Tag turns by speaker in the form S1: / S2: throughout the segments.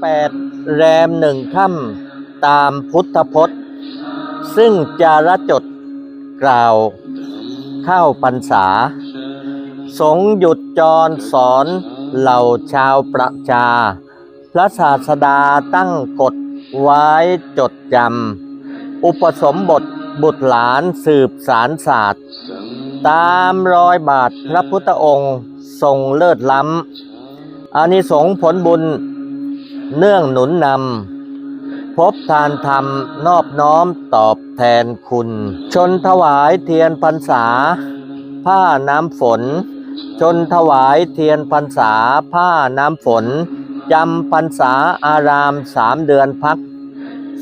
S1: แปดแรมหนึ่งค่ำตามพุทธพจน์ ซึ่งจารจดกล่าวเข้าพรรษา สงหยุดจรสอนเหล่าชาวประชา พระศาสดาตั้งกฎไว้จดจำ อุปสมบทบุตรหลานสืบสารศาสตร์ ตามรอยบาทพระพุทธองค์ทรงเลิศล้ำอานิสงส์ผลบุญ เนื่องหนุนนำพบทานธรรมนอบน้อมตอบแทนคุณ ชนถวายเทียนพรรษา ผ้าน้ำฝน ชนถวายเทียนพรรษา ผ้าน้ำฝนจำพรรษาอารามสามเดือนพัก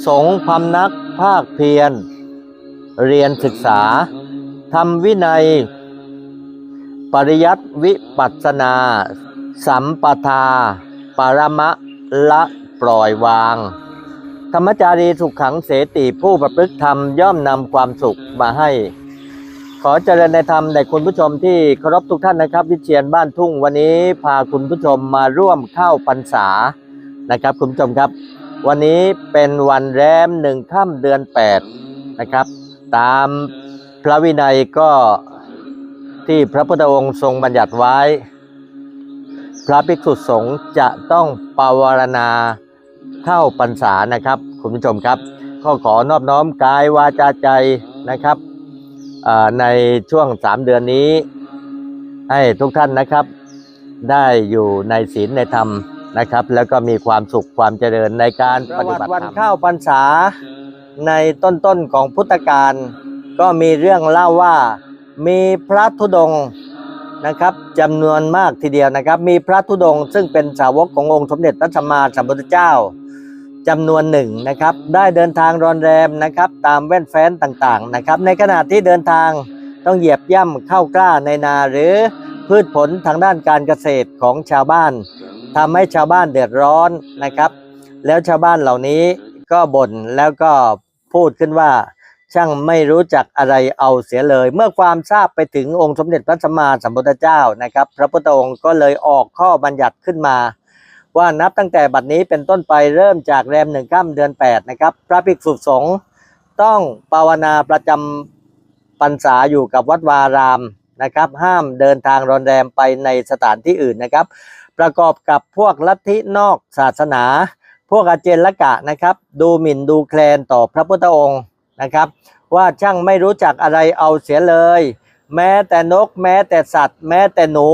S1: สงพำนักภาคเพียร เรียนศึกษาทำวินัย ปริยัติวิปัสสนา สัมปทา ปรมะ ละปล่อยวาง ธรรมจารีสุขขังเสติผู้ประพฤติธรรมย่อมนำความสุขมาให้ ขอเจริญในธรรมในคุณผู้ชมที่เคารพทุกท่านนะครับ วิเชียนบ้านทุ่งวันนี้พาคุณผู้ชมมาร่วมเข้าพรรษานะครับ คุณผู้ชมครับ วันนี้เป็นวันแรมหนึ่งค่ำเดือนแปดนะครับ ตามพระวินัยก็ที่พระพุทธองค์ทรงบัญญัติไว้ พระภิกษุสงฆ์จะต้องปาวารณาเข้าพรรษานะครับ คุณผู้ชมครับก็ขอนอบน้อมกายวาจาใจนะครับในช่วงสามเดือนนี้ ให้ทุกท่านนะครับ ได้อยู่ในศีลในธรรมนะครับ แล้วก็มีความสุขความเจริญในการปฏิบัติธรรมวันเข้าพรรษาในต้นๆของพุทธกาลก็มีเรื่องเล่าว่ามีพระธุดงค์ นะครับจำนวนมากทีเดียวนะครับ มีพระธุดงค์ซึ่งเป็นสาวกขององค์สมเด็จพระสัมมาสัมพุทธเจ้าจำนวนหนึ่งนะครับ ได้เดินทางรอนแรมนะครับ ตามแว่นแฟ้นต่างๆนะครับ ในขณะที่เดินทางต้องเหยียบย่ำเข้ากล้าในนาหรือพืชผลทางด้านการเกษตรของชาวบ้านทำให้ชาวบ้านเดือดร้อนนะครับ แล้วชาวบ้านเหล่านี้ก็บ่นแล้วก็พูดขึ้นว่า ช่างไม่รู้จักอะไรเอาเสียเลย เมื่อความทราบไปถึงองค์สมเด็จพระสัมมาสัมพุทธเจ้านะครับ พระพุทธองค์ก็เลยออกข้อบัญญัติขึ้นมา ว่านับตั้งแต่บัดนี้เป็นต้นไปเริ่มจากแรมหนึ่งค่ำเดือน8นะครับพระภิกษุสงฆ์ต้องภาวนาประจำพรรษาอยู่กับวัดวารามนะครับ ห้ามเดินทางรอนแรมไปในสถานที่อื่นนะครับ ประกอบกับพวกลัทธินอกศาสนา พวกอาเจนละกะนะครับ ดูหมิ่นดูแคลนต่อพระพุทธองค์ นะครับ ว่าช่างไม่รู้จักอะไรเอาเสียเลย แม้แต่นกแม้แต่สัตว์ แม้แต่หนู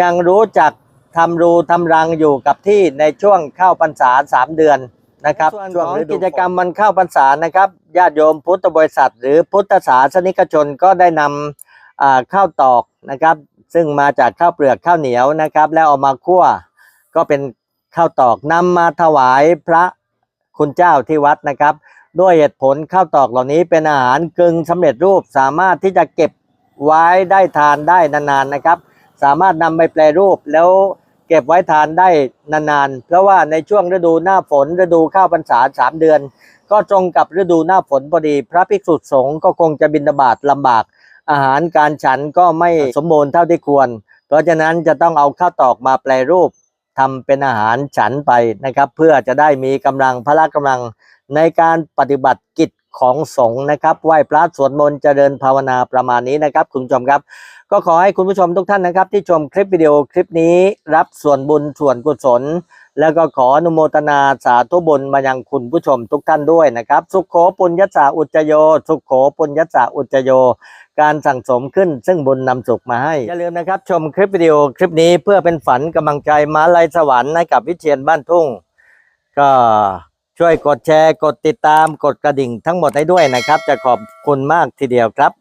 S1: ยังรู้จักทำรูทำรังอยู่กับที่ในช่วงเข้าพรรษาสามเดือนนะครับช่วงกิจกรรมมันเข้าพรรษานะครับญาติโยมพุทธบริษัท หรือพุทธศาสนิกชนก็ได้นำอ่าข้าวตอกนะครับ ซึ่งมาจากข้าวเปลือกข้าวเหนียวนะครับ แล้วเอามาคั่วก็เป็นข้าวตอกนำมาถวายพระคุณเจ้าที่วัดนะครับ ด้วยเหตุผลข้าวตอกเหล่านี้เป็นอาหารกึ่งสำเร็จรูปสามารถที่จะเก็บไว้ได้ทานได้นานๆนะครับ สามารถนำไปแปรรูปแล้วเก็บไว้ทานได้นานๆ เพราะว่าในช่วงฤดูหน้าฝนฤดูข้าวพรรษาสามเดือน ก็ตรงกับฤดูหน้าฝนพอดี พระภิกษุสงฆ์ก็คงจะบิณฑบาตลำบาก อาหารการฉันก็ไม่สมบูรณ์เท่าที่ควร เพราะฉะนั้นจะต้องเอาข้าวตอกมาแปรรูป ทำเป็นอาหารฉันไปนะครับ เพื่อจะได้มีกำลังพละกำลังในการปฏิบัติกิจของสงฆ์นะครับไหว้พระสวดมนต์เจริญภาวนาประมาณนี้นะครับ คุณผู้ชมครับ ก็ขอให้คุณผู้ชมทุกท่านนะครับ ที่ชมคลิปวิดีโอคลิปนี้รับส่วนบุญส่วนกุศล แล้วก็ขออนุโมทนาสาธุบุญมายังคุณผู้ชมทุกท่านด้วยนะครับ สุขโขปุญญสสาอุจโย สุขโขปุญญสสาอุจจโย การสั่งสมขึ้นซึ่งบุญนำสุขมาให้ อย่าลืมนะครับ ชมคลิปวิดีโอคลิปนี้เพื่อเป็นฝันกำลังใจมาลายสวรรค์ให้กับวิเชียนบ้านทุ่ง ก็ช่วยกดแชร์ กดติดตามกดกระดิ่งทั้งหมดให้ด้วยนะครับ จะขอบคุณมากทีเดียวครับ